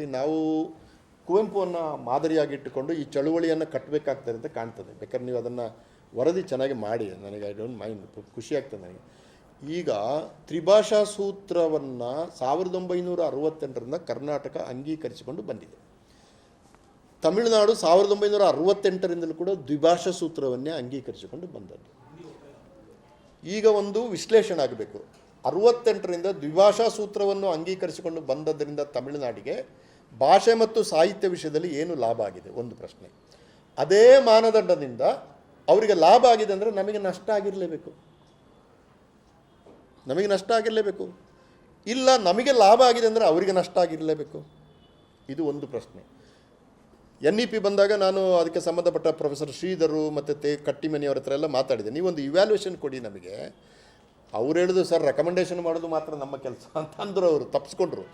ನೋಡಿ ನಾವು ಕುವೆಂಪುವನ್ನು ಮಾದರಿಯಾಗಿಟ್ಟುಕೊಂಡು ಈ ಚಳುವಳಿಯನ್ನು ಕಟ್ಟಬೇಕಾಗ್ತದೆ ಅಂತ ಕಾಣ್ತದೆ. ಬೇಕಾದ್ರೆ ನೀವು ಅದನ್ನು ವರದಿ ಚೆನ್ನಾಗಿ ಮಾಡಿ. ನನಗೆ ಐ ಡೋಂಟ್ ಮೈಂಡ್ ಖುಷಿ ಆಗ್ತದೆ ನನಗೆ. ಈಗ ತ್ರಿಭಾಷಾ ಸೂತ್ರವನ್ನು ಸಾವಿರದ ಒಂಬೈನೂರ ಅರವತ್ತೆಂಟರಿಂದ ಕರ್ನಾಟಕ ಅಂಗೀಕರಿಸಿಕೊಂಡು ಬಂದಿದೆ. ತಮಿಳುನಾಡು ಸಾವಿರದ ಒಂಬೈನೂರ ಅರವತ್ತೆಂಟರಿಂದಲೂ ಕೂಡ ದ್ವಿಭಾಷಾ ಸೂತ್ರವನ್ನೇ ಅಂಗೀಕರಿಸಿಕೊಂಡು ಬಂದದ್ದು. ಈಗ ಒಂದು ವಿಶ್ಲೇಷಣೆ ಆಗಬೇಕು. ಅರವತ್ತೆಂಟರಿಂದ ದ್ವಿಭಾಷಾ ಸೂತ್ರವನ್ನು ಅಂಗೀಕರಿಸಿಕೊಂಡು ಬಂದದ್ದರಿಂದ ತಮಿಳುನಾಡಿಗೆ ಭಾಷೆ ಮತ್ತು ಸಾಹಿತ್ಯ ವಿಷಯದಲ್ಲಿ ಏನು ಲಾಭ ಆಗಿದೆ? ಒಂದು ಪ್ರಶ್ನೆ. ಅದೇ ಮಾನದಂಡದಿಂದ ಅವರಿಗೆ ಲಾಭ ಆಗಿದೆ ಅಂದರೆ ನಮಗೆ ನಷ್ಟ ಆಗಿರಲೇಬೇಕು. ನಮಗೆ ನಷ್ಟ ಆಗಿರಲೇಬೇಕು. ಇಲ್ಲ, ನಮಗೆ ಲಾಭ ಆಗಿದೆ ಅಂದರೆ ಅವರಿಗೆ ನಷ್ಟ ಆಗಿರಲೇಬೇಕು. ಇದು ಒಂದು ಪ್ರಶ್ನೆ. ಎನ್ ಇ ಪಿ ಬಂದಾಗ ನಾನು ಅದಕ್ಕೆ ಸಂಬಂಧಪಟ್ಟ ಪ್ರೊಫೆಸರ್ ಶ್ರೀಧರು ಮತ್ತು ತೇ ಕಟ್ಟಿಮನಿಯವರ ಹತ್ರ ಎಲ್ಲ ಮಾತಾಡಿದೆ. ನೀವೊಂದು ಇವ್ಯಾಲ್ಯೂಷನ್ ಕೊಡಿ ನಮಗೆ. ಅವ್ರು ಹೇಳಿದ್ರು, ಸರ್ ರೆಕಮೆಂಡೇಷನ್ ಮಾಡೋದು ಮಾತ್ರ ನಮ್ಮ ಕೆಲಸ ಅಂತ ಅಂದರು ಅವರು ತಪ್ಪಿಸ್ಕೊಂಡ್ರು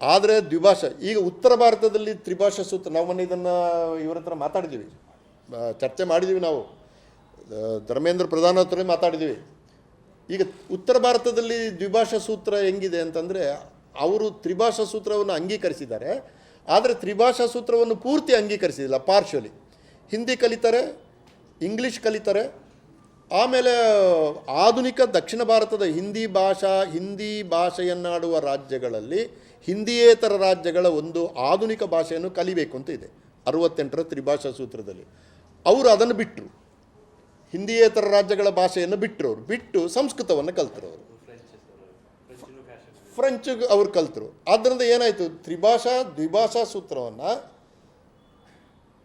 ಆದರೆ ದ್ವಿಭಾಷಾ, ಈಗ ಉತ್ತರ ಭಾರತದಲ್ಲಿ ತ್ರಿಭಾಷಾ ಸೂತ್ರ, ನಾವು ಮೊನ್ನೆ ಇದನ್ನು ಇವರ ಹತ್ರ ಮಾತಾಡಿದ್ದೀವಿ ಚರ್ಚೆ ಮಾಡಿದ್ದೀವಿ ನಾವು. ಧರ್ಮೇಂದ್ರ ಪ್ರಧಾನ ಹತ್ರ ಮಾತಾಡಿದ್ದೀವಿ ಈಗ ಉತ್ತರ ಭಾರತದಲ್ಲಿ ದ್ವಿಭಾಷಾ ಸೂತ್ರ ಹೆಂಗಿದೆ ಅಂತಂದರೆ, ಅವರು ತ್ರಿಭಾಷಾ ಸೂತ್ರವನ್ನು ಅಂಗೀಕರಿಸಿದ್ದಾರೆ. ಆದರೆ ತ್ರಿಭಾಷಾ ಸೂತ್ರವನ್ನು ಪೂರ್ತಿ ಅಂಗೀಕರಿಸಿದಿಲ್ಲ ಪಾರ್ಶ್ವಲಿ ಹಿಂದಿ ಕಲಿತಾರೆ ಇಂಗ್ಲೀಷ್ ಕಲಿತಾರೆ ಆಮೇಲೆ ಆಧುನಿಕ ದಕ್ಷಿಣ ಭಾರತದ ಹಿಂದಿ ಭಾಷಾ, ಹಿಂದಿ ಭಾಷೆಯನ್ನಾಡುವ ರಾಜ್ಯಗಳಲ್ಲಿ ಹಿಂದಿಯೇತರ ರಾಜ್ಯಗಳ ಒಂದು ಆಧುನಿಕ ಭಾಷೆಯನ್ನು ಕಲಿಬೇಕು ಅಂತ ಇದೆ. ಅರವತ್ತೆಂಟರ ತ್ರಿಭಾಷಾ ಸೂತ್ರದಲ್ಲಿ. ಅವರು ಅದನ್ನು ಬಿಟ್ಟರು ಹಿಂದಿಯೇತರ ರಾಜ್ಯಗಳ ಭಾಷೆಯನ್ನು ಬಿಟ್ಟರು ಅವರು. ಬಿಟ್ಟು ಸಂಸ್ಕೃತವನ್ನು ಕಲ್ತರು ಅವರು. ಫ್ರೆಂಚ್ ಅವ್ರು ಕಲ್ತರು. ಆದ್ದರಿಂದ ಏನಾಯಿತು? ತ್ರಿಭಾಷಾ, ದ್ವಿಭಾಷಾ ಸೂತ್ರವನ್ನು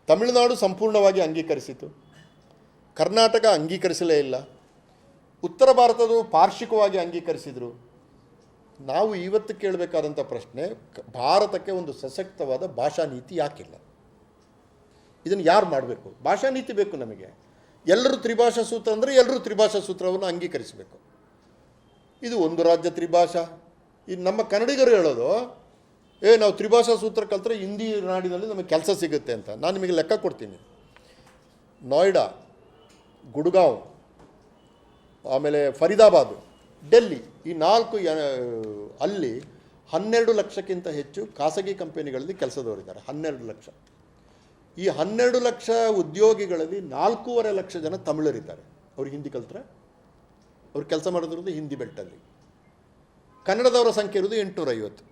ತಮಿಳುನಾಡು ಸಂಪೂರ್ಣವಾಗಿ ಅಂಗೀಕರಿಸಿತು. ಕರ್ನಾಟಕ ಅಂಗೀಕರಿಸಲೇ ಇಲ್ಲ. ಉತ್ತರ ಭಾರತದವರು ಪಾರ್ಶ್ವಿಕವಾಗಿ ಅಂಗೀಕರಿಸಿದರು. ನಾವು ಇವತ್ತು ಕೇಳಬೇಕಾದಂಥ ಪ್ರಶ್ನೆ ಭಾರತಕ್ಕೆ ಒಂದು ಸಶಕ್ತವಾದ ಭಾಷಾ ನೀತಿ ಯಾಕಿಲ್ಲ? ಇದನ್ನು ಯಾರು ಮಾಡಬೇಕು? ಭಾಷಾ ನೀತಿ ಬೇಕು ನಮಗೆ. ಎಲ್ಲರೂ ತ್ರಿಭಾಷಾ ಸೂತ್ರ ಅಂದರೆ ಎಲ್ಲರೂ ತ್ರಿಭಾಷಾ ಸೂತ್ರವನ್ನು ಅಂಗೀಕರಿಸಬೇಕು. ಇದು ಒಂದು ರಾಜ್ಯ ತ್ರಿಭಾಷಾ. ಇದು ನಮ್ಮ ಕನ್ನಡಿಗರು ಹೇಳೋದು, ಏ, ನಾವು ತ್ರಿಭಾಷಾ ಸೂತ್ರ ಕಲ್ತರೆ ಹಿಂದಿ ನಾಡಿನಲ್ಲಿ ನಮಗೆ ಕೆಲಸ ಸಿಗುತ್ತೆ ಅಂತ. ನಾನು ನಿಮಗೆ ಲೆಕ್ಕ ಕೊಡ್ತೀನಿ. ನೋಯ್ಡಾ ಗುಡ್ಗಾಂವ್, ಆಮೇಲೆ ಫರೀದಾಬಾದ್, ಡೆಲ್ಲಿ ಈ ನಾಲ್ಕು ಅಲ್ಲಿ ಹನ್ನೆರಡು ಲಕ್ಷಕ್ಕಿಂತ ಹೆಚ್ಚು ಖಾಸಗಿ ಕಂಪನಿಗಳಲ್ಲಿ ಕೆಲಸದವರಿದ್ದಾರೆ. ಹನ್ನೆರಡು ಲಕ್ಷ. ಈ ಹನ್ನೆರಡು ಲಕ್ಷ ಉದ್ಯೋಗಿಗಳಲ್ಲಿ ನಾಲ್ಕೂವರೆ ಲಕ್ಷ ಜನ ತಮಿಳರಿದ್ದಾರೆ. ಅವ್ರು ಹಿಂದಿ ಕಲ್ತ್ರೆ? ಅವ್ರು ಕೆಲಸ ಮಾಡೋದಿರೋದು ಹಿಂದಿ ಬೆಲ್ಟಲ್ಲಿ. ಕನ್ನಡದವರ ಸಂಖ್ಯೆ ಇರೋದು ಎಂಟುನೂರ ಐವತ್ತು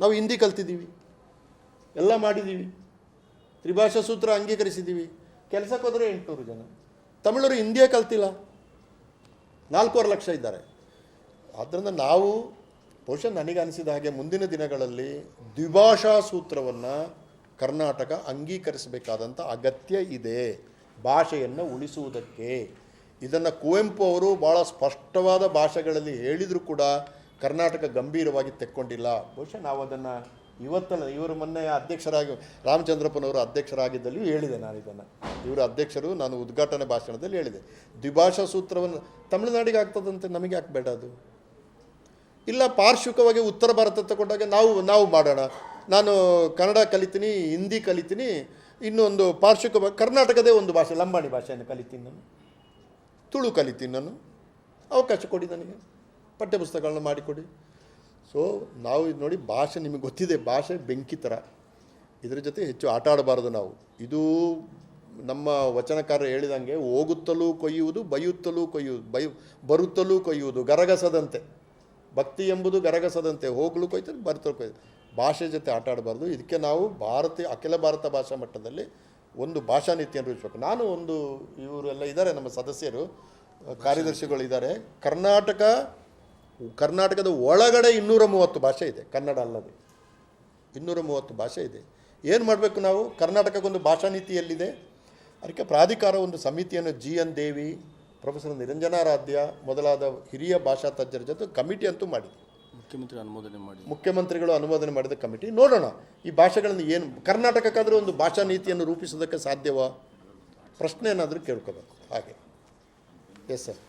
ನಾವು ಹಿಂದಿ ಕಲ್ತಿದ್ದೀವಿ. ಎಲ್ಲ ಮಾಡಿದ್ದೀವಿ. ತ್ರಿಭಾಷಾ ಸೂತ್ರ ಅಂಗೀಕರಿಸಿದ್ದೀವಿ. ಕೆಲಸಕ್ಕೆ ಹೋದರೆ ಎಂಟುನೂರು ಜನ. ತಮಿಳರು ಹಿಂದಿಯೇ ಕಲ್ತಿಲ್ಲ. ನಾಲ್ಕೂವರೆ ಲಕ್ಷ ಇದ್ದಾರೆ. ಆದ್ದರಿಂದ ನಾವು ಬಹುಶಃ ನನಗೆ ಅನಿಸಿದ ಹಾಗೆ ಮುಂದಿನ ದಿನಗಳಲ್ಲಿ ದ್ವಿಭಾಷಾ ಸೂತ್ರವನ್ನು ಕರ್ನಾಟಕ ಅಂಗೀಕರಿಸಬೇಕಾದಂಥ ಅಗತ್ಯ ಇದೆ. ಭಾಷೆಯನ್ನು ಉಳಿಸುವುದಕ್ಕೆ. ಇದನ್ನು ಕುವೆಂಪು ಅವರು ಭಾಳ ಸ್ಪಷ್ಟವಾದ ಭಾಷೆಗಳಲ್ಲಿ ಹೇಳಿದರೂ ಕೂಡ ಕರ್ನಾಟಕ ಗಂಭೀರವಾಗಿ ತೆಕ್ಕೊಂಡಿಲ್ಲ. ಬಹುಶಃ ನಾವು ಅದನ್ನು ಇವತ್ತಲ್ಲ, ಇವರು ಮೊನ್ನೆ ಅಧ್ಯಕ್ಷರಾಗಿ ರಾಮಚಂದ್ರಪ್ಪನವರು ಅಧ್ಯಕ್ಷರಾಗಿದ್ದಲ್ಲಿಯೂ ಹೇಳಿದೆ ನಾನು ಇದನ್ನು. ಇವರು ಅಧ್ಯಕ್ಷರು, ನಾನು ಉದ್ಘಾಟನೆ ಭಾಷಣದಲ್ಲಿ ಹೇಳಿದೆ. ದ್ವಿಭಾಷಾ ಸೂತ್ರವನ್ನು ತಮಿಳುನಾಡಿಗೆ ಆಗ್ತದಂತೆ ನಮಗೆ ಯಾಕೆ ಬೇಡ ಅದು? ಇಲ್ಲ, ಪಾರ್ಶ್ವಿಕವಾಗಿ ಉತ್ತರ ಭಾರತ ತಗೊಂಡಾಗ ನಾವು ನಾವು ಮಾಡೋಣ. ನಾನು ಕನ್ನಡ ಕಲಿತೀನಿ, ಹಿಂದಿ ಕಲಿತೀನಿ, ಇನ್ನೊಂದು ಪಾರ್ಶ್ವಿಕ ಕರ್ನಾಟಕದೇ ಒಂದು ಭಾಷೆ, ಲಂಬಾಣಿ ಭಾಷೆಯನ್ನು ಕಲಿತೀನಿ ನಾನು. ತುಳು ಕಲಿತೀನಿ ನಾನು. ಅವಕಾಶ ಕೊಡಿ ನನಗೆ. ಪಠ್ಯಪುಸ್ತಕಗಳನ್ನ ಮಾಡಿಕೊಡಿ. ಸೊ ನಾವು ಇದು ನೋಡಿ, ಭಾಷೆ ನಿಮಗೆ ಗೊತ್ತಿದೆ, ಭಾಷೆ ಬೆಂಕಿ ಥರ. ಇದರ ಜೊತೆ ಹೆಚ್ಚು ಆಟ ಆಡಬಾರ್ದು ನಾವು. ಇದು ನಮ್ಮ ವಚನಕಾರ ಹೇಳಿದಂಗೆ ಹೋಗುತ್ತಲೂ ಕೊಯ್ಯುವುದು, ಬೈಯುತ್ತಲೂ ಕೊಯ್ಯುವುದು ಬೈ ಬರುತ್ತಲೂ ಕೊಯ್ಯುವುದು, ಗರಗಸದಂತೆ. ಭಕ್ತಿ ಎಂಬುದು ಗರಗಸದಂತೆ. ಹೋಗಲು ಕೊಯ್ತಾರೆ ಬರ್ತಲು ಕೊಯ್ದು ಭಾಷೆ ಜೊತೆ ಆಟ ಆಡಬಾರ್ದು. ಇದಕ್ಕೆ ನಾವು ಭಾರತೀಯ ಅಖಿಲ ಭಾರತ ಭಾಷಾ ಮಟ್ಟದಲ್ಲಿ ಒಂದು ಭಾಷಾ ನೀತಿಯನ್ನು ರೂಪಿಸಬೇಕು. ನಾನು ಒಂದು, ಇವರೆಲ್ಲ ಇದ್ದಾರೆ, ನಮ್ಮ ಸದಸ್ಯರು, ಕಾರ್ಯದರ್ಶಿಗಳು ಇದ್ದಾರೆ. ಕರ್ನಾಟಕ, ಕರ್ನಾಟಕದ ಒಳಗಡೆ ಇನ್ನೂರ ಮೂವತ್ತು ಭಾಷೆ ಇದೆ. ಕನ್ನಡ ಅಲ್ಲದೆ. ಇನ್ನೂರ ಮೂವತ್ತು ಭಾಷೆ ಇದೆ. ಏನು ಮಾಡಬೇಕು ನಾವು? ಕರ್ನಾಟಕಕ್ಕೊಂದು ಭಾಷಾ ನೀತಿ ಎಲ್ಲಿದೆ ಅದಕ್ಕೆ ಪ್ರಾಧಿಕಾರ ಒಂದು ಸಮಿತಿಯನ್ನು G N Devi professor Niranjanaradhya ಮೊದಲಾದ ಹಿರಿಯ ಭಾಷಾ ತಜ್ಞರ ಜೊತೆ ಕಮಿಟಿ ಅಂತೂ ಮಾಡಿದೆ ಮುಖ್ಯಮಂತ್ರಿ ಅನುಮೋದನೆ ಮಾಡಿ ಮುಖ್ಯಮಂತ್ರಿಗಳು ಅನುಮೋದನೆ ಮಾಡಿದ ಕಮಿಟಿ. ನೋಡೋಣ ಈ ಭಾಷೆಗಳನ್ನು ಏನು ಕರ್ನಾಟಕಕ್ಕಾದರೂ ಒಂದು ಭಾಷಾ ನೀತಿಯನ್ನು ರೂಪಿಸೋದಕ್ಕೆ ಸಾಧ್ಯವಾ? ಪ್ರಶ್ನೆ ಏನಾದರೂ ಕೇಳ್ಕೋಬೇಕು. ಹಾಗೆ. Yes sir